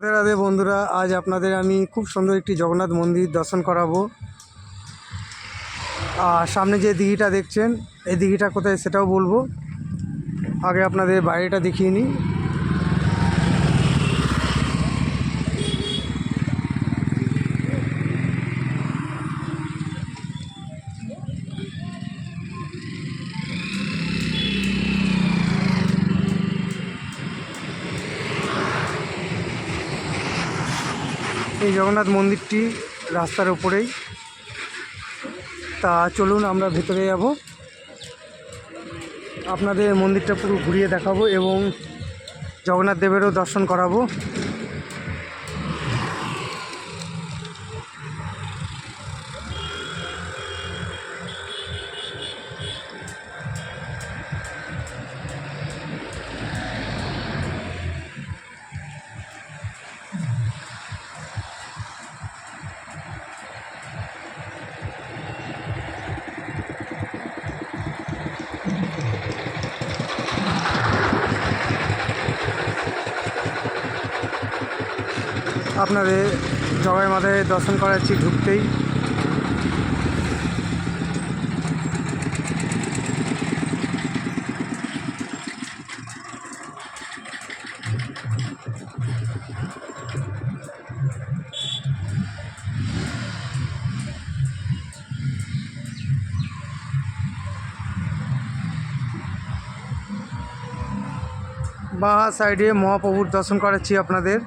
রাধে বন্ধুরা, আজ আপনাদের আমি খুব সুন্দর একটি জগন্নাথ মন্দির দর্শন করাবো। আর সামনে যে দিঘিটা দেখছেন, এই দিঘিটা কোথায় সেটাও বলব। আগে আপনাদের বাইরেটা দেখিয়ে নিই। এই জগন্নাথ মন্দিরটি রাস্তার ওপরেই তা চলুন আমরা ভেতরে যাব। আপনাদের মন্দিরটা পুরো ঘুরিয়ে দেখাবো এবং জগন্নাথ দেবেরও দর্শন করাবো। আপনাদের জগাই মাথায় দর্শন করাচ্ছি ঢুকতেই। বা সাইডে মহাপ্রভুর দর্শন করাচ্ছি আপনাদের।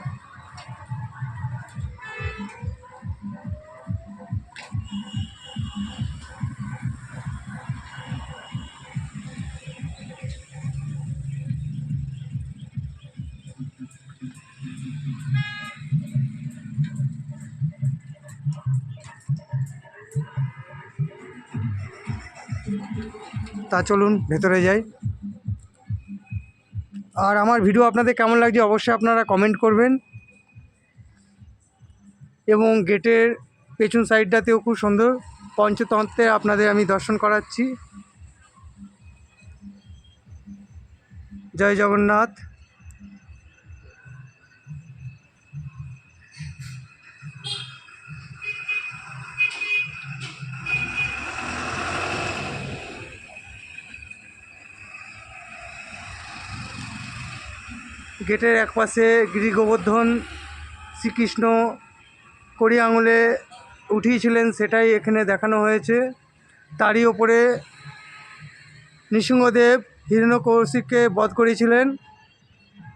তা চলুন, ভেতরে যাই। আর আমার ভিডিও আপনাদের কেমন লাগছে অবশ্যই আপনারা কমেন্ট করবেন। এবং গেটের পেছন সাইডটাতেও খুব সুন্দর। পঞ্চতন্ত্রে আপনাদের আমি দর্শন করাচ্ছি। জয় জগন্নাথ। গেটের একপাশে গিরি গোবর্ধন শ্রীকৃষ্ণ কড়ি আঙুলে উঠিয়েছিলেন সেটাই এখানে দেখানো হয়েছে। তারই ওপরে নৃসিংহদেব হিরণ্যকৌশিককে বধ করেছিলেন।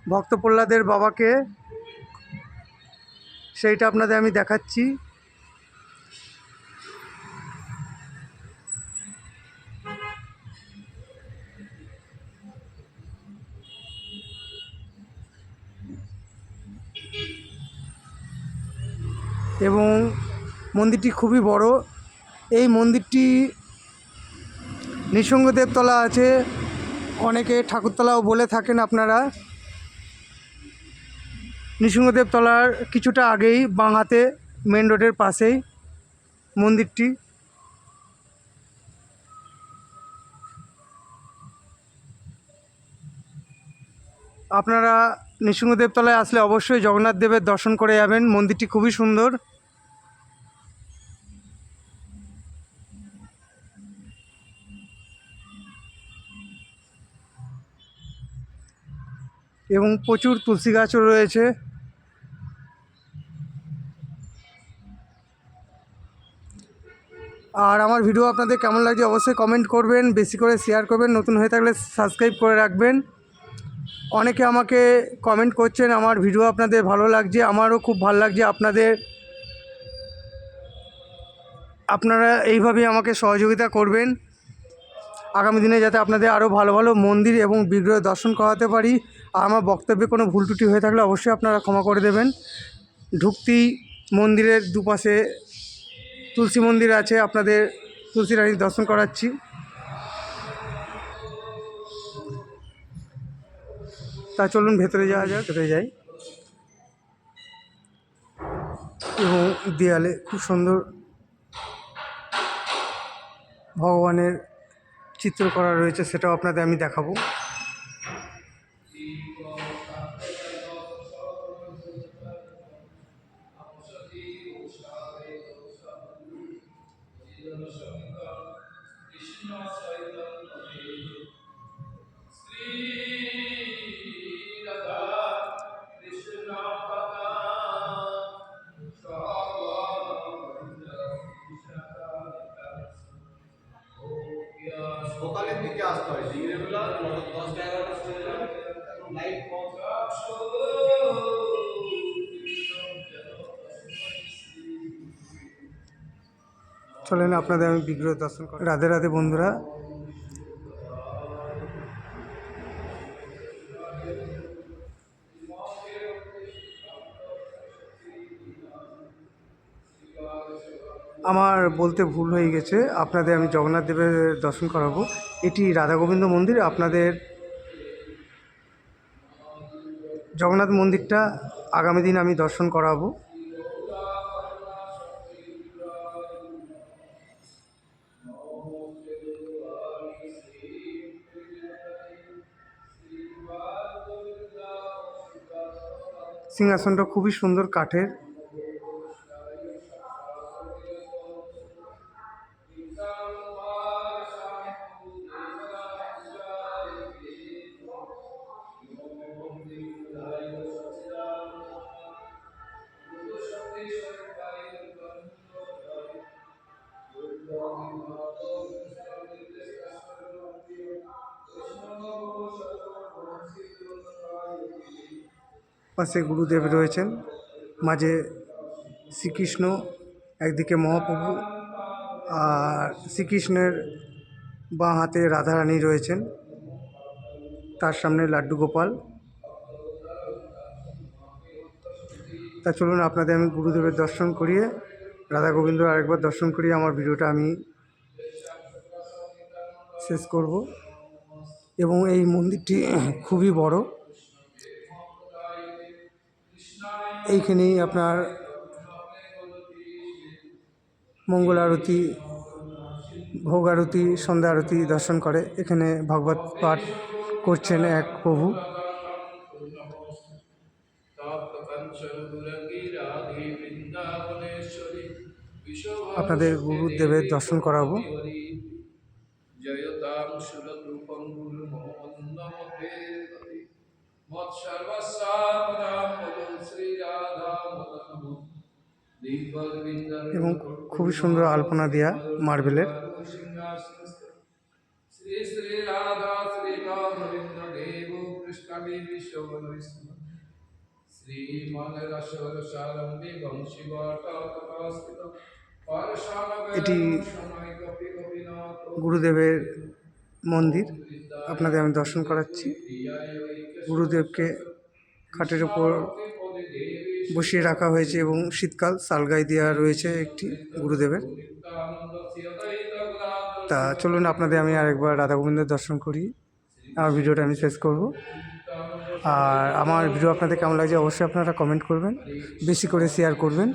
ভক্ত প্রহ্লাদের বাবাকে। সেইটা আপনাদের আমি দেখাচ্ছি। মন্দিরটি খুবই বড়। এই মন্দিরটি নৃসিংহদেবতলা আছে। অনেকে ঠাকুরতলাও বলে থাকেন আপনারা। নৃসিংহদেবতলার কিছুটা আগেই বাঁ হাতে মেন রোডের পাশেই মন্দিরটি। আপনারা নৃসিংহদেবতলায় আসলে অবশ্যই জগন্নাথ দেবের দর্শন করে যাবেন। মন্দিরটি খুবই সুন্দর। এবং প্রচুর তুলসী গাছও রয়েছে। আর আমার ভিডিও আপনাদের কেমন লাগছে অবশ্যই কমেন্ট করবেন, বেশি করে শেয়ার করবেন, নতুন হয়ে থাকলে সাবস্ক্রাইব করে রাখবেন। অনেকে আমাকে কমেন্ট করছেন, আমার ভিডিও আপনাদের ভালো লাগছে, আমারও খুব ভালো লাগছে আপনাদের। আপনারা এইভাবেই আমাকে সহযোগিতা করবেন। আগামী দিনে যাতে আপনাদের আরও ভালো ভালো মন্দির এবং বিগ্রহ দর্শন করাতে পারি। আর আমার বক্তব্যে কোনো ভুল ত্রুটি হয়ে থাকলে অবশ্যই আপনারা ক্ষমা করে দেবেন। ঢুকতেই মন্দিরের দুপাশে তুলসী মন্দির আছে আপনাদের তুলসী রানীর দর্শন করাচ্ছি। তা চলুন ভেতরে যাওয়া যাক। ভেতরে যাই। এবং দেয়ালে খুব সুন্দর ভগবানের চিত্র করা রয়েছে সেটাও আপনাদের আমি দেখাবো। চলেন, আপনাদের আমি বিগ্রহ দর্শন করি। রাধে রাধে বন্ধুরা। আমার বলতে ভুল হয়ে গেছে। আপনাদের আমি জগন্নাথ দেবের দর্শন করাবো। এটি রাধা গোবিন্দ মন্দির। আপনাদের জগন্নাথ মন্দিরটা আগামী দিন আমি দর্শন করাবো। সিংহাসনটা খুবই সুন্দর কাঠের। পাশে গুরুদেব রয়েছেন। মাঝে শ্রীকৃষ্ণ, একদিকে মহাপ্রভু আর শ্রীকৃষ্ণের বাঁ হাতে রাধারানী রয়েছেন। তার সামনে লাড্ডু গোপাল। তা চলুন আপনাদের আমি গুরুদেবের দর্শন করিয়ে, রাধা গোবিন্দ আরেকবার দর্শন করিয়ে আমার ভিডিওটা আমি শেষ করব। এবং এই মন্দিরটি খুবই বড়। এইখানেই আপনার মঙ্গল আরতি, ভোগ আরতি, সন্ধ্যা আরতি দর্শন করে। এখানে ভগবত পাঠ করছেন এক প্রভু। আপনাদের গুরুদেবের দর্শন করাবো। জয়তাং এবং খুবই সুন্দর আলপনা দেয়া মার্বেলের। এটি গুরুদেবের মন্দির। আপনাদের আমি দর্শন করাচ্ছি। গুরুদেবকে খাটের ওপর বসিয়ে রাখা হয়েছে এবং শীতকাল সালগাই দেওয়া রয়েছে একটি গুরুদেবের। তা চলুন আপনাদের আমি আরেকবার রাধা গোবিন্দের দর্শন করি। আমার ভিডিওটা আমি শেষ করব। আর আমার ভিডিও আপনাদের কেমন লাগছে অবশ্যই আপনারা কমেন্ট করবেন, বেশি করে শেয়ার করবেন।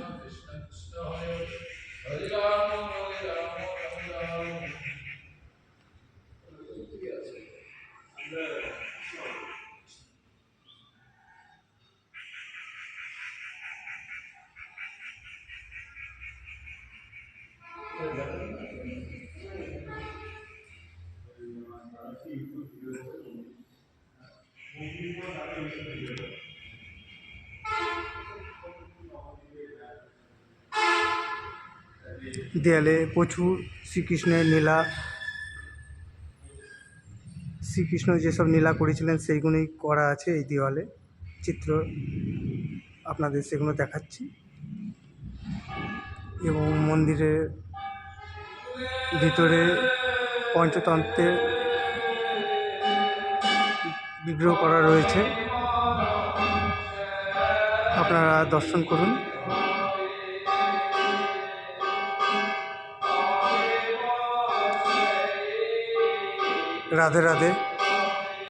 দেয়ালে প্রচুর শ্রীকৃষ্ণের নীলা, শ্রীকৃষ্ণ যেসব নীলা করেছিলেন সেইগুলোই করা আছে এই দেওয়ালে। চিত্র আপনাদের সেগুলো দেখাচ্ছি। এবং মন্দিরের ভিতরে পঞ্চতন্ত্রের বিগ্রহ করা রয়েছে। আপনারা দর্শন করুন। রাধে রাধে।